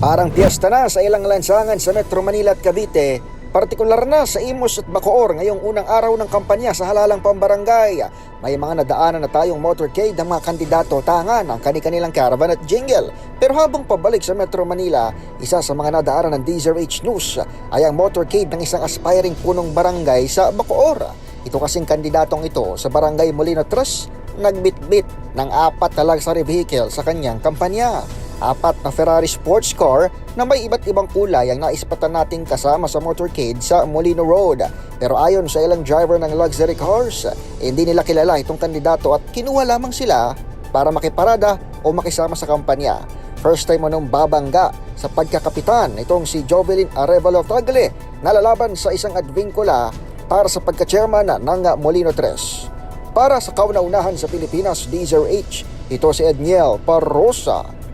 Parang piyesta na sa ilang lansangan sa Metro Manila at Cavite, partikular na sa Imus at Bacoor ngayong unang araw ng kampanya sa halalang pambarangay. May mga nadaanan na tayong motorcade ng mga kandidato tangan ang kani-kanilang caravan at jingle. Pero habang pabalik sa Metro Manila, isa sa mga nadaanan ng DZRH News ay ang motorcade ng isang aspiring punong barangay sa Bacoor. Ito kasing kandidatong ito sa barangay Molino Tres nagbitbit ng apat na luxury vehicle sa kanyang kampanya. Apat na Ferrari sports car na may iba't ibang kulay ang naispatan nating kasama sa motorcade sa Molino Road. Pero ayon sa ilang driver ng luxury cars, hindi nila kilala itong kandidato at kinuha lamang sila para makiparada o makisama sa kampanya. First time mo nung babangga sa pagkakapitan itong si Jovelyn Arevalo Tagle na lalaban sa isang advincula para sa pagka-chairman ng Molino 3. Para sa kauna-unahan sa Pilipinas, DZRH, ito si Edniel Parrosa.